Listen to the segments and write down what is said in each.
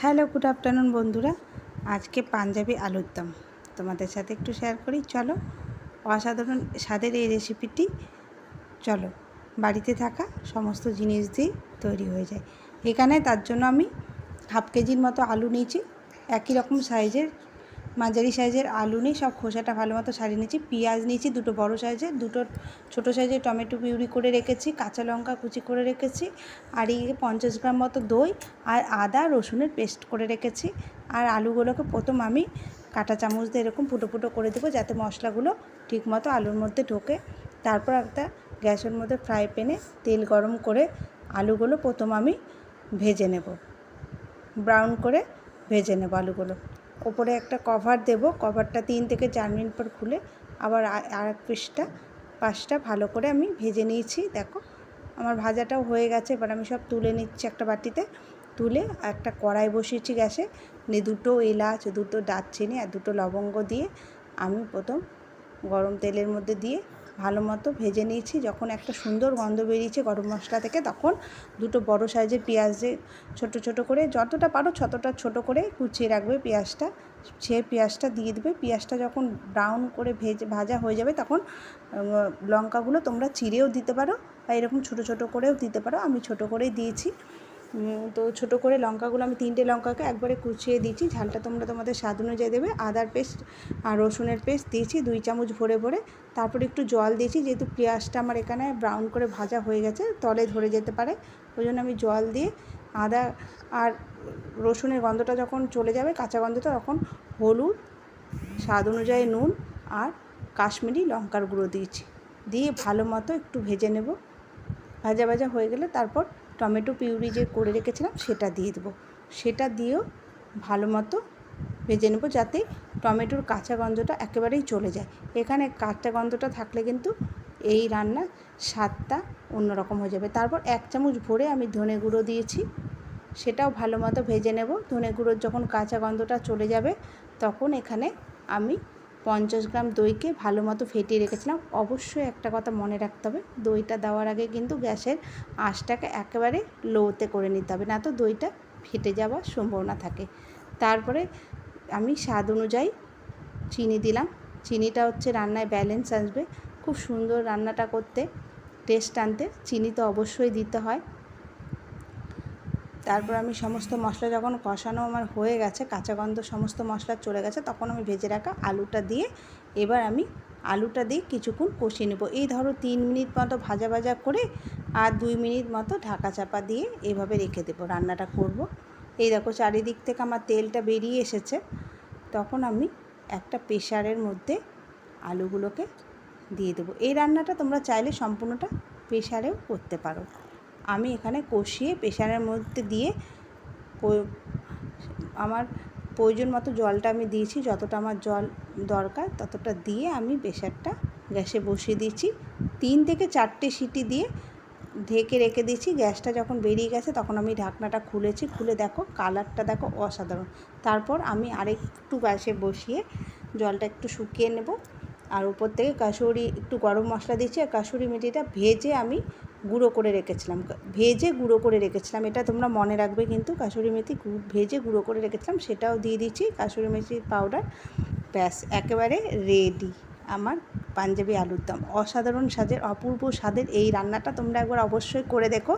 Hello, good afternoon বন্ধুরা। আজকে পাঞ্জাবি আলুর দম। তোমাদের সাথে একটু শেয়ার করি। চলো, অসাধারণ স্বাদের এই রেসিপিটি চলো, বাড়িতে থাকা সমস্ত জিনিস দিয়ে তৈরি হয়ে যায়। এখানে তার জন্য আমি হাফ কেজির মতো আলু নিয়েছি। একই রকম সাইজের মাঝারি সাইজের আলু নিয়ে সব খোসাটা ভালো মতো সারিয়ে নিয়েছি। পেঁয়াজ নিয়েছি, দুটো বড় সাইজের, দুটো ছোটো সাইজের টমেটো পিউরি করে রেখেছি, কাঁচা লঙ্কা কুচি করে রেখেছি, আর এই পঞ্চাশ গ্রাম মতো দই আর আদা রসুনের পেস্ট করে রেখেছি। আর আলুগুলোকে প্রথম আমি কাঁটা চামচ দিয়ে এরকম ফুটো ফুটো করে দেবো, যাতে মশলাগুলো ঠিকমতো আলুর মধ্যে ঢোকে। তারপর একটা গ্যাসের মধ্যে ফ্রাই প্যানে তেল গরম করে আলুগুলো প্রথম আমি ভেজে নেব, ব্রাউন করে ভেজে নেব আলুগুলো। ওপরে একটা কভার দেব। কভারটা তিন থেকে চার মিনিট পর খুলে আবার আর এক পিসটা পাশটা ভালো করে আমি ভেজে নিয়েছি। দেখো, আমার ভাজাটাও হয়ে গেছে। এবার আমি সব তুলে নিচ্ছি একটা বাটিতে। তুলে একটা কড়াই বসিয়েছি গ্যাসে। নিয়ে দুটো এলাচ, দুটো দারচিনি আর দুটো লবঙ্গ দিয়ে আমি প্রথম গরম তেলের মধ্যে দিয়ে ভালো মতো ভেজে নিয়েছি। যখন একটা সুন্দর গন্ধ বেরিয়েছে গরম মশলা থেকে, তখন দুটো বড় সাইজের পেঁয়াজে ছোট ছোট করে, যতটা পারো ততটা ছোট করে কুচিয়ে রাখবে পেঁয়াজটা। সে পেঁয়াজটা দিয়ে দেবে। পেঁয়াজটা যখন ব্রাউন করে ভেজে, ভাজা হয়ে যাবে, তখন লঙ্কাগুলো তোমরা চিড়েও দিতে পারো বা এরকম ছোট ছোট করেও দিতে পারো। আমি ছোট করেই দিয়েছি। তো ছোট করে লঙ্কাগুলো আমি তিনটে লঙ্কাকে একবারে কুচিয়ে দিয়েছি ঝালটা তোমরা তোমাদের স্বাদ অনুযায়ী দেবে। আদার পেস্ট আর রসুনের পেস্ট দিয়েছি, দুই চামচ ভরে ভরে। তারপরে একটু জল দিয়েছি, যেহেতু পেঁয়াজটা আমার এখানে ব্রাউন করে ভাজা হয়ে গেছে, তলে ধরে যেতে পারে। ওই জন্য আমি জল দিয়ে আদা আর রসুনের গন্ধটা যখন চলে যাবে, কাঁচা গন্ধটা, তখন হলুদ, স্বাদ অনুযায়ী নুন আর কাশ্মীরি লঙ্কার গুঁড়ো দিয়েছি। দিয়ে ভালো মতো একটু ভেজে নেব। ভাজা ভাজা হয়ে গেলে তারপর টমেটো পিউরি যে করে রেখেছিলাম, সেটা দিয়ে দেবো। সেটা দিয়েও ভালো মতো ভেজে নেব যাতে টমেটোর কাঁচা গন্ধটা একেবারেই চলে যায়। এখানে কাঁচা গন্ধটা থাকলে কিন্তু এই রান্নার স্বাদটা অন্যরকম হয়ে যাবে। তারপর এক চামচ ভরে আমি ধনে গুঁড়ো দিয়েছি, সেটাও ভালো মতো ভেজে নেব। ধনে গুঁড়োর যখন কাঁচা গন্ধটা চলে যাবে, তখন এখানে আমি পঞ্চাশ গ্রাম দইকে ভালো মতো ফেটিয়ে রেখেছিলাম। অবশ্যই একটা কথা মনে রাখতে হবে, দইটা দেওয়ার আগে কিন্তু গ্যাসের আঁচটাকে একেবারে লোতে করে নিতে হবে, না তো দইটা ফেটে যাওয়ার সম্ভাবনা থাকে। তারপরে আমি স্বাদ অনুযায়ী চিনি দিলাম। চিনিটা হচ্ছে রান্নায় ব্যালেন্স আসবে। খুব সুন্দর রান্নাটা করতে টেস্ট আনতে, চিনি তো অবশ্যই দিতে হয়। তারপর আমি সমস্ত মশলা যখন কষানো আমার হয়ে গেছে, কাঁচা গন্ধ সমস্ত মশলা চলে গেছে, তখন আমি ভেজে রাখা আলুটা দিয়ে এবার আমি আলুটা দিয়ে কিছুক্ষণ কষিয়ে নেব। এই ধরো তিন মিনিট মতো ভাজা ভাজা করে আর দুই মিনিট মতো ঢাকা চাপা দিয়ে এভাবে রেখে দেবো, রান্নাটা করব। এই দেখো চারিদিক থেকে আমার তেলটা বেরিয়ে এসেছে। তখন আমি একটা প্রেশারের মধ্যে আলুগুলোকে দিয়ে দেবো। এই রান্নাটা তোমরা চাইলে সম্পূর্ণটা প্রেশারেও করতে পারো। আমি এখানে কষিয়ে প্রেশারের মধ্যে দিয়ে আমার প্রয়োজন মতো জলটা আমি দিয়েছি, যতটা আমার জল দরকার ততটা দিয়ে আমি প্রেশারটা গ্যাসে বসিয়ে দিয়েছি। তিন থেকে চারটে সিটি দিয়ে ঢেকে রেখে দিয়েছি, গ্যাসটা যখন বেরিয়ে গেছে তখন আমি ঢাকনাটা খুলেছি, খুলে দেখো কালারটা দেখো অসাধারণ। তারপর আমি আরেকটু গ্যাসে বসিয়ে জলটা একটু শুকিয়ে নেব। আর উপর থেকে কাসুরি, একটু গরম মশলা দিয়েছি, আর কাসুরি মেথিটা ভেজে আমি গুঁড়ো করে রেখেছিলাম। ভেজে গুঁড়ো করে রেখেছিলাম। এটা তোমরা মনে রাখবে কিন্তু কাসুরি মেথি ভেজে গুঁড়ো করে রেখেছিলাম। সেটাও দিয়ে দিচ্ছি কাসুরি মেথির পাউডার ব্যাস, একেবারে রেডি আমার পাঞ্জাবি আলুর দম। অসাধারণ স্বাদের, অপূর্ব স্বাদের এই রান্নাটা তোমরা একবার অবশ্যই করে দেখো।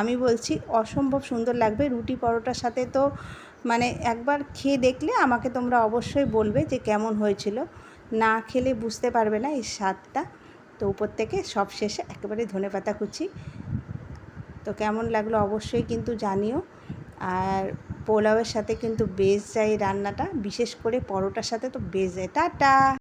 আমি বলছি, অসম্ভব সুন্দর লাগবে। রুটি পরোটার সাথে তো মানে একবার খেয়ে দেখলে আমাকে তোমরা অবশ্যই বলবে যে কেমন হয়েছিল। না খেলে বুঝতে পারবে না এই স্বাদটা। তো উপর থেকে সব শেষে একেবারে ধনে পাতা কুচি। তো কেমন লাগল অবশ্যই কিন্তু জানিও। আর পোলাওয়ের সাথে কিন্তু বেশ যায় রান্নাটা, বিশেষ করে পরোটার সাথে তো বেশ যায়। টাটা!